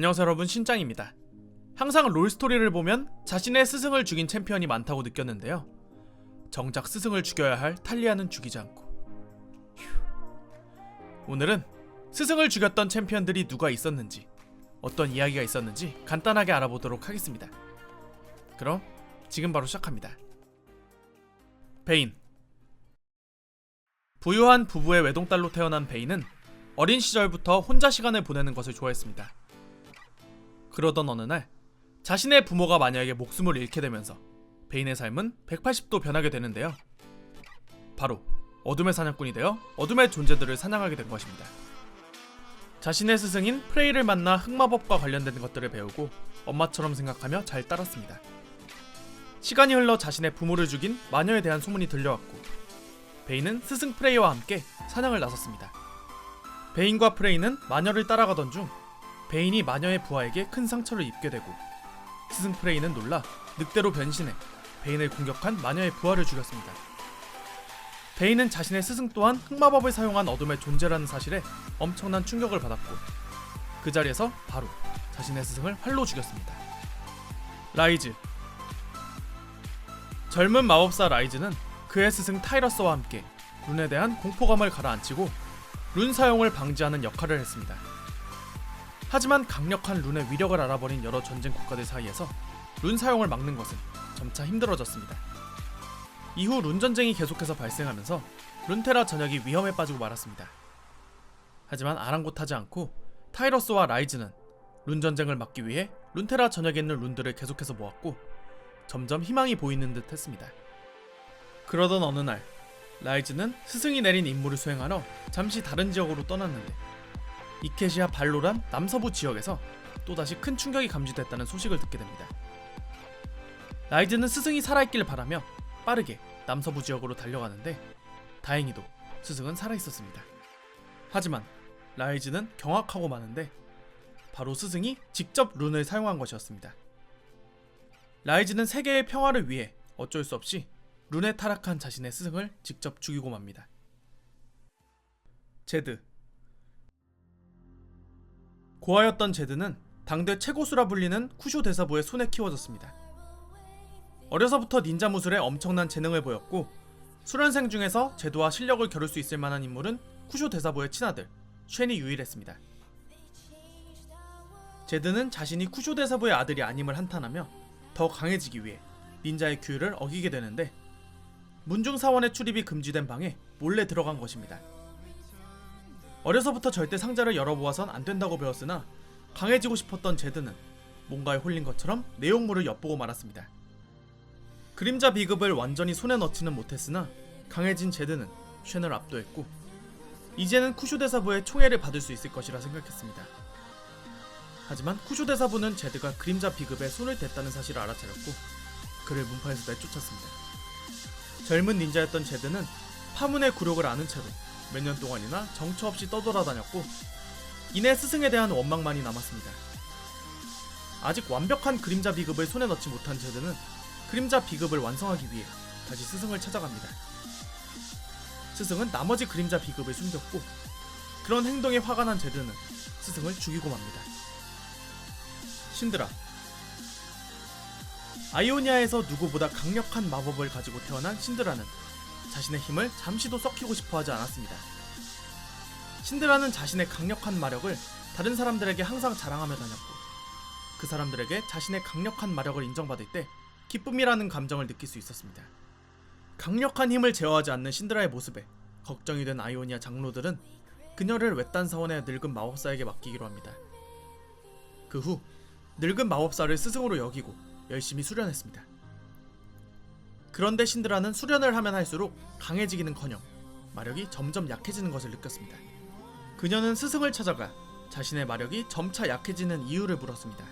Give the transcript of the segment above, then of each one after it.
안녕하세요 여러분 신짱입니다. 항상 롤스토리를 보면 자신의 스승을 죽인 챔피언이 많다고 느꼈는데요. 정작 스승을 죽여야 할 탈리아는 죽이지 않고 휴. 오늘은 스승을 죽였던 챔피언들이 누가 있었는지 어떤 이야기가 있었는지 간단하게 알아보도록 하겠습니다. 그럼 지금 바로 시작합니다. 베인 부유한 부부의 외동딸로 태어난 베인은 어린 시절부터 혼자 시간을 보내는 것을 좋아했습니다. 그러던 어느 날 자신의 부모가 마녀에게 목숨을 잃게 되면서 베인의 삶은 180도 변하게 되는데요. 바로 어둠의 사냥꾼이 되어 어둠의 존재들을 사냥하게 된 것입니다. 자신의 스승인 프레이를 만나 흑마법과 관련된 것들을 배우고 엄마처럼 생각하며 잘 따랐습니다. 시간이 흘러 자신의 부모를 죽인 마녀에 대한 소문이 들려왔고 베인은 스승 프레이와 함께 사냥을 나섰습니다. 베인과 프레이는 마녀를 따라가던 중 베인이 마녀의 부하에게 큰 상처를 입게 되고 스승 프레이는 놀라 늑대로 변신해 베인을 공격한 마녀의 부하를 죽였습니다. 베인은 자신의 스승 또한 흑마법을 사용한 어둠의 존재라는 사실에 엄청난 충격을 받았고 그 자리에서 바로 자신의 스승을 활로 죽였습니다. 라이즈 젊은 마법사 라이즈는 그의 스승 타이러스와 함께 룬에 대한 공포감을 가라앉히고 룬 사용을 방지하는 역할을 했습니다. 하지만 강력한 룬의 위력을 알아버린 여러 전쟁 국가들 사이에서 룬 사용을 막는 것은 점차 힘들어졌습니다. 이후 룬 전쟁이 계속해서 발생하면서 룬테라 전역이 위험에 빠지고 말았습니다. 하지만 아랑곳하지 않고 타이러스와 라이즈는 룬 전쟁을 막기 위해 룬테라 전역에 있는 룬들을 계속해서 모았고 점점 희망이 보이는 듯 했습니다. 그러던 어느 날 라이즈는 스승이 내린 임무를 수행하러 잠시 다른 지역으로 떠났는데 이케시아 발로란 남서부 지역에서 또다시 큰 충격이 감지됐다는 소식을 듣게 됩니다. 라이즈는 스승이 살아있길 바라며 빠르게 남서부 지역으로 달려가는데 다행히도 스승은 살아있었습니다. 하지만 라이즈는 경악하고 마는데 바로 스승이 직접 룬을 사용한 것이었습니다. 라이즈는 세계의 평화를 위해 어쩔 수 없이 룬에 타락한 자신의 스승을 직접 죽이고 맙니다. 제드 고아였던 제드는 당대 최고수라 불리는 쿠쇼 대사부의 손에 키워졌습니다. 어려서부터 닌자 무술에 엄청난 재능을 보였고 수련생 중에서 제드와 실력을 겨룰 수 있을 만한 인물은 쿠쇼 대사부의 친아들 쉔이 유일했습니다. 제드는 자신이 쿠쇼 대사부의 아들이 아님을 한탄하며 더 강해지기 위해 닌자의 규율을 어기게 되는데 문중 사원의 출입이 금지된 방에 몰래 들어간 것입니다. 어려서부터 절대 상자를 열어보아선 안 된다고 배웠으나 강해지고 싶었던 제드는 뭔가에 홀린 것처럼 내용물을 엿보고 말았습니다. 그림자 비급을 완전히 손에 넣지는 못했으나 강해진 제드는 쉔을 압도했고 이제는 쿠쇼 대사부의 총애를 받을 수 있을 것이라 생각했습니다. 하지만 쿠쇼 대사부는 제드가 그림자 비급에 손을 댔다는 사실을 알아차렸고 그를 문파에서 내쫓았습니다. 젊은 닌자였던 제드는 파문의 굴욕을 아는 채로 몇 년 동안이나 정처 없이 떠돌아다녔고 이내 스승에 대한 원망만이 남았습니다. 아직 완벽한 그림자 비급을 손에 넣지 못한 제드는 그림자 비급을 완성하기 위해 다시 스승을 찾아갑니다. 스승은 나머지 그림자 비급을 숨겼고 그런 행동에 화가 난 제드는 스승을 죽이고 맙니다. 신드라 아이오니아에서 누구보다 강력한 마법을 가지고 태어난 신드라는 자신의 힘을 잠시도 썩히고 싶어 하지 않았습니다. 신드라는 자신의 강력한 마력을 다른 사람들에게 항상 자랑하며 다녔고 그 사람들에게 자신의 강력한 마력을 인정받을 때 기쁨이라는 감정을 느낄 수 있었습니다. 강력한 힘을 제어하지 않는 신드라의 모습에 걱정이 된 아이오니아 장로들은 그녀를 외딴 사원의 늙은 마법사에게 맡기기로 합니다. 그 후 늙은 마법사를 스승으로 여기고 열심히 수련했습니다. 그런데 신드라는 수련을 하면 할수록 강해지기는커녕 마력이 점점 약해지는 것을 느꼈습니다. 그녀는 스승을 찾아가 자신의 마력이 점차 약해지는 이유를 물었습니다.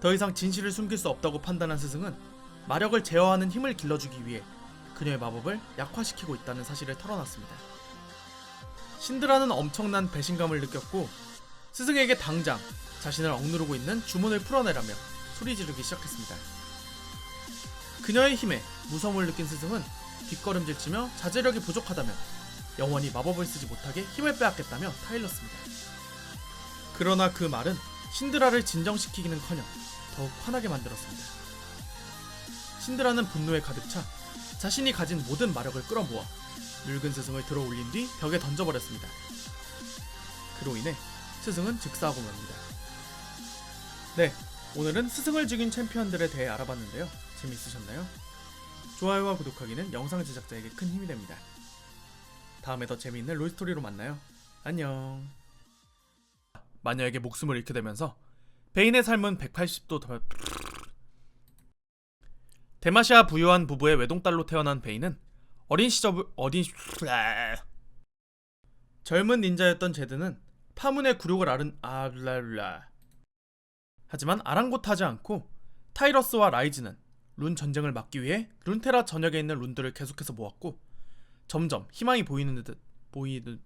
더 이상 진실을 숨길 수 없다고 판단한 스승은 마력을 제어하는 힘을 길러주기 위해 그녀의 마법을 약화시키고 있다는 사실을 털어놨습니다. 신드라는 엄청난 배신감을 느꼈고 스승에게 당장 자신을 억누르고 있는 주문을 풀어내라며 소리 지르기 시작했습니다. 그녀의 힘에 무서움을 느낀 스승은 뒷걸음질 치며 자제력이 부족하다면 영원히 마법을 쓰지 못하게 힘을 빼앗겠다며 타일렀습니다. 그러나 그 말은 신드라를 진정시키기는커녕 더욱 화나게 만들었습니다. 신드라는 분노에 가득 차 자신이 가진 모든 마력을 끌어모아 늙은 스승을 들어 올린 뒤 벽에 던져버렸습니다. 그로 인해 스승은 즉사하고 맙니다. 네, 오늘은 스승을 죽인 챔피언들에 대해 알아봤는데요. 재밌으셨나요? 좋아요와 구독하기는 영상 제작자에게 큰 힘이 됩니다. 다음에 더 재미있는 롤스토리로 만나요. 안녕. 마녀에게 목숨을 잃게 되면서 베인의 삶은 180도 더... 데마시아 부유한 부부의 외동딸로 태어난 베인은 어린 시절 어린 시- 젊은 닌자였던 제드는 파문의 굴욕을 앓은 아랄라 하지만 아랑곳하지 않고 타이러스와 라이즈는 룬 전쟁을 막기 위해 룬테라 전역에 있는 룬들을 계속해서 모았고 점점 희망이 보이는 듯 보이는